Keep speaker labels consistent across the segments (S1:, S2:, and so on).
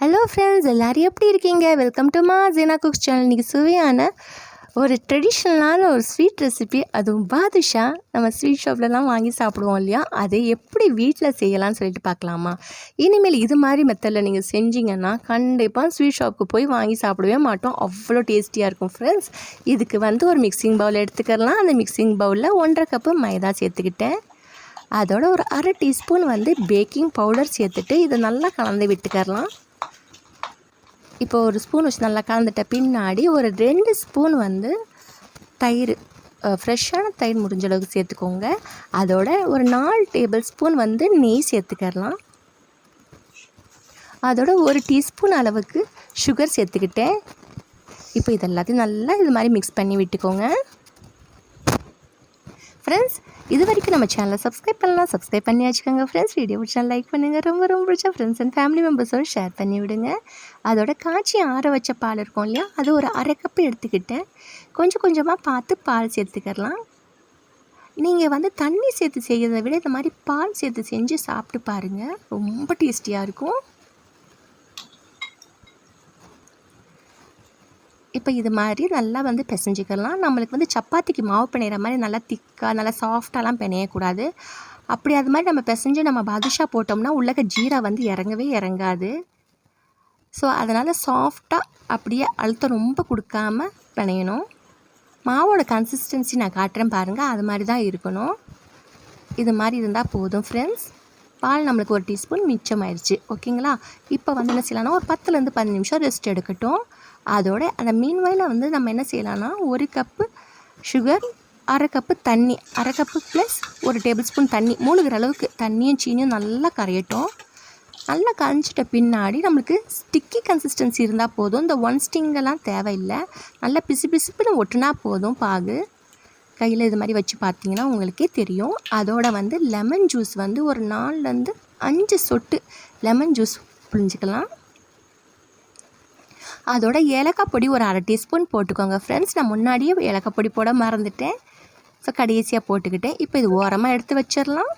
S1: Hello friends எல்லோரும் எப்படி இருக்கீங்க? வெல்கம் டு மா ஜீனா குக்ஸ் சேனல் இன்றைக்கி சுவையான ஒரு ட்ரெடிஷ்னலான ஒரு ஸ்வீட் ரெசிபி அதுவும் பாதுஷா நம்ம ஸ்வீட் ஷாப்லலாம் வாங்கி சாப்பிடுவோம் இல்லையா? அதை எப்படி வீட்டில் செய்யலாம்னு சொல்லிட்டு பார்க்கலாமா? இனிமேல் இது மாதிரி மெத்தடில் நீங்கள் செஞ்சீங்கன்னா கண்டிப்பாக ஸ்வீட் ஷாப்புக்கு போய் வாங்கி சாப்பிடவே மாட்டோம். அவ்வளோ டேஸ்டியாக இருக்கும் ஃப்ரெண்ட்ஸ் இதுக்கு வந்து ஒரு மிக்சிங் பவுல் எடுத்துக்கலாம். அந்த மிக்சிங் பவுலில் ஒன்றரை கப்பு மைதா சேர்த்துக்கிட்டேன். அதோட ஒரு அரை டீஸ்பூன் வந்து பேக்கிங் பவுடர் சேர்த்துட்டு இதை நல்லா கலந்து விட்டுக்கரலாம் இப்போ ஒரு ஸ்பூன் வச்சு நல்லா கலந்துட்ட பின்னாடி ஒரு ரெண்டு ஸ்பூன் வந்து தயிர் ஃப்ரெஷ்ஷான தயிர் முடிஞ்ச அளவுக்கு சேர்த்துக்கோங்க. அதோட ஒரு நாலு டேபிள் ஸ்பூன் வந்து நெய் சேர்த்துக்கலாம் அதோட ஒரு டீஸ்பூன் அளவுக்கு சுகர் சேர்த்துக்கிட்டேன். இப்போ இது எல்லாத்தையும் நல்லா இது மாதிரி மிக்ஸ் பண்ணி விட்டுக்கோங்க. ஃப்ரெண்ட்ஸ் இது வரைக்கும் நம்ம சேனலை சப்ஸ்கிரைப் பண்ணலாம் சப்ஸ்கிரைப் பண்ணி வச்சுக்கோங்க ஃப்ரெண்ட்ஸ் வீடியோ பிடிச்சா லைக் பண்ணுங்கள் ரொம்ப ரொம்ப பிடிச்சா ஃப்ரெண்ட்ஸ் அண்ட் ஃபேமிலி மெம்பர்ஸோடு ஷேர் பண்ணி விடுங்க. அதோட காய்ச்சி ஆற வச்ச பால் இருக்கும் இல்லையா? அது ஒரு அரை கப்பு எடுத்துக்கிட்டேன் கொஞ்சம் கொஞ்சமாக பார்த்து பால் சேர்த்துக்கலாம் நீங்கள் வந்து தண்ணி சேர்த்து செய்கிறத விட இந்த மாதிரி பால் சேர்த்து செஞ்சு சாப்பிட்டு பாருங்கள் ரொம்ப டேஸ்டியாக இருக்கும். இப்போ இது மாதிரி நல்லா வந்து பிசைஞ்சிக்கலாம். நம்மளுக்கு வந்து சப்பாத்திக்கு மாவு பிணையிற மாதிரி நல்லா திக்காக நல்லா சாஃப்டாலாம் பிணையக்கூடாது. அப்படி அது மாதிரி நம்ம பிசைஞ்சு நம்ம பாதுஷா போட்டோம்னா உள்ளக ஜீரா வந்து இறங்கவே இறங்காது. ஸோ அதனால் சாஃப்டாக அப்படியே அழுத்தம் ரொம்ப கொடுக்காம பிணையணும். மாவோட கன்சிஸ்டன்சி நான் காட்டுறேன் பாருங்கள் அது மாதிரி தான் இருக்கணும். இது மாதிரி இருந்தால் போதும் ஃப்ரெண்ட்ஸ் பால் நம்மளுக்கு ஒரு டீஸ்பூன் மிச்சமாயிருச்சு. ஓகேங்களா? இப்போ வந்து என்ன செய்யலாம்னா ஒரு பத்துலேருந்து பதினஞ்சு நிமிஷம் ரெஸ்ட் எடுக்கட்டும். அதோட அந்த மீன் வயலில் வந்து நம்ம என்ன செய்யலாம்னா ஒரு கப்பு சுகர் அரை கப்பு தண்ணி. அரை கப்பு ப்ளஸ் ஒரு டேபிள் ஸ்பூன் தண்ணி. மூழ்கிற அளவுக்கு தண்ணியும் சீனியும் நல்லா கரையட்டும். நல்லா கரைஞ்சிட்ட பின்னாடி நம்மளுக்கு ஸ்டிக்கி கன்சிஸ்டன்சி இருந்தால் போதும். இந்த ஒன் ஸ்டிங்கெல்லாம் தேவையில்லை. நல்லா பிசு பிசுப்புன்னு ஒட்டுனா போதும் பாகு. கையில் இது மாதிரி வச்சு பார்த்தீங்கன்னா உங்களுக்கே தெரியும். அதோட வந்து லெமன் ஜூஸ் வந்து ஒரு நாலுலேருந்து அஞ்சு சொட்டு லெமன் ஜூஸ் புரிஞ்சுக்கலாம் அதோட ஏலக்காய் பொடி ஒரு அரை டீஸ்பூன் போட்டுக்கோங்க. ஃப்ரெண்ட்ஸ் நான் முன்னாடியே ஏலக்காய் பொடி போட மறந்துட்டேன். ஸோ கடைசியாக போட்டுக்கிட்டேன். இப்போ இது ஓரமாக எடுத்து வச்சிடலாம்.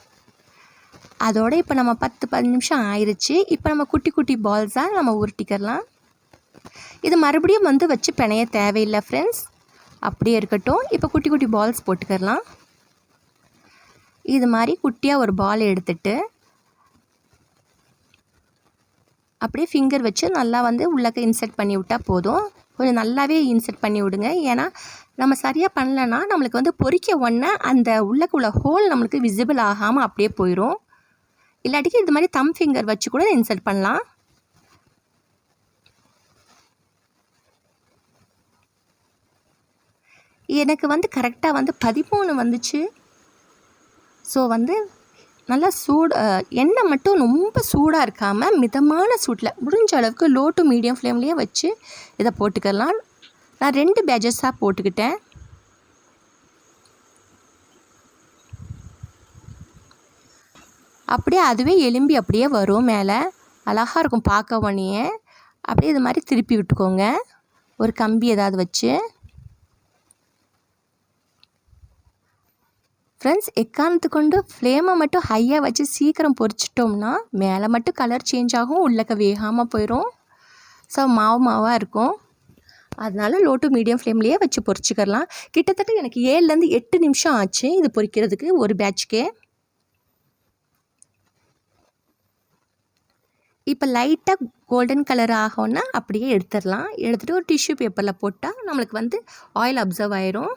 S1: அதோட இப்போ நம்ம பத்து பதினஞ்சு நிமிஷம் ஆயிடுச்சு இப்போ நம்ம குட்டி குட்டி பால்ஸாக நம்ம உருட்டிக்கிடலாம் இது மறுபடியும் வந்து வச்சு பிணைய தேவையில்லை ஃப்ரெண்ட்ஸ் அப்படியே இருக்கட்டும். இப்போ குட்டி குட்டி பால்ஸ் போட்டுக்கலாம் இது மாதிரி குட்டியாக ஒரு பால் எடுத்துட்டு அப்படியே ஃபிங்கர் வச்சு நல்லா வந்து உள்ளக்க இன்செர்ட் பண்ணி விட்டால் போதும். கொஞ்சம் நல்லாவே இன்செர்ட் பண்ணி விடுங்க. ஏன்னா நம்ம சரியாக பண்ணலன்னா நம்மளுக்கு வந்து பொறிக்க ஒன்றே அந்த உள்ளக்கு உள்ள ஹோல் நம்மளுக்கு விசிபிள் ஆகாமல் அப்படியே போயிடும் இல்லாட்டிக்கு இது மாதிரி தம் ஃபிங்கர் வச்சு கூட இன்செர்ட் பண்ணலாம். எனக்கு வந்து கரெக்டாக வந்து பதிமூணு வந்துச்சு. ஸோ வந்து நல்லா சூடு எண்ணெய் மட்டும் ரொம்ப சூடாக இருக்காமல் மிதமான சூட்டில் முடிஞ்ச அளவுக்கு லோ டு மீடியம் ஃப்ளேம்லேயே வச்சு இதை போட்டுக்கலாம். நான் ரெண்டு பேஜஸாக போட்டுக்கிட்டேன். அப்படியே அதுவே எலும்பி அப்படியே வரும் மேலே. அழகாக இருக்கும் பார்க்க உடனே அப்படியே இது மாதிரி திருப்பி விட்டுக்கோங்க. ஒரு கம்பி ஏதாவது வச்சு. ஃப்ரெண்ட்ஸ் எக்காரணத்து கொண்டு ஃப்ளேமை மட்டும் ஹையாக வச்சு சீக்கிரம் பொறிச்சிட்டோம்னா மேலே மட்டும் கலர் சேஞ்ச் ஆகும் உள்ளக்க வேகாமல் போயிடும் ஸோ மாவு மாவாக இருக்கும். அதனால் லோ டு மீடியம் ஃப்ளேம்லேயே வச்சு பொறிச்சிக்கிறலாம் கிட்டத்தட்ட எனக்கு ஏழுலேருந்து எட்டு நிமிஷம் ஆச்சு இது பொறிக்கிறதுக்கு ஒரு பேட்ச்க்கே இப்போ லைட்டாக கோல்டன் கலர் ஆகும்னா அப்படியே எடுத்துடலாம். எடுத்துகிட்டு ஒரு டிஷ்யூ பேப்பரில் போட்டால் நம்மளுக்கு வந்து ஆயில் அப்சர்வ் ஆயிரும்.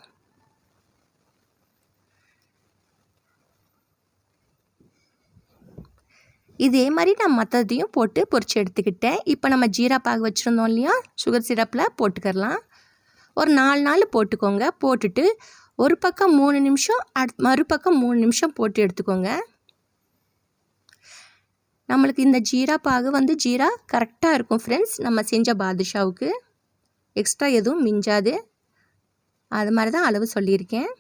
S1: இதே மாதிரி நான் மற்றதையும் போட்டு பொறிச்சு எடுத்துக்கிட்டேன். இப்போ நம்ம ஜீரா பாகு வச்சுருந்தோம் இல்லையா? சுகர் சிரப்பில் போட்டுக்கிறலாம். ஒரு நாலு நாள் போட்டுக்கோங்க. போட்டுட்டு ஒரு பக்கம் மூணு நிமிஷம் அடுத் மறுபக்கம் மூணு நிமிஷம் போட்டு எடுத்துக்கோங்க. நம்மளுக்கு இந்த ஜீரா பாகு வந்து ஜீரா கரெக்டாக இருக்கும் ஃப்ரெண்ட்ஸ் நம்ம செஞ்ச பாதுஷாவுக்கு. எக்ஸ்ட்ரா எதுவும் மிஞ்சாது. அது மாதிரி தான் அளவு சொல்லியிருக்கேன்.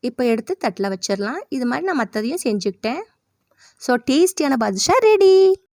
S1: இப்போ எடுத்து தட்டில் வச்சிடலாம். இது மாதிரி நான் மற்றதையும் செஞ்சுக்கிட்டேன். ஸோ டேஸ்டியான பாதுஷா ரெடி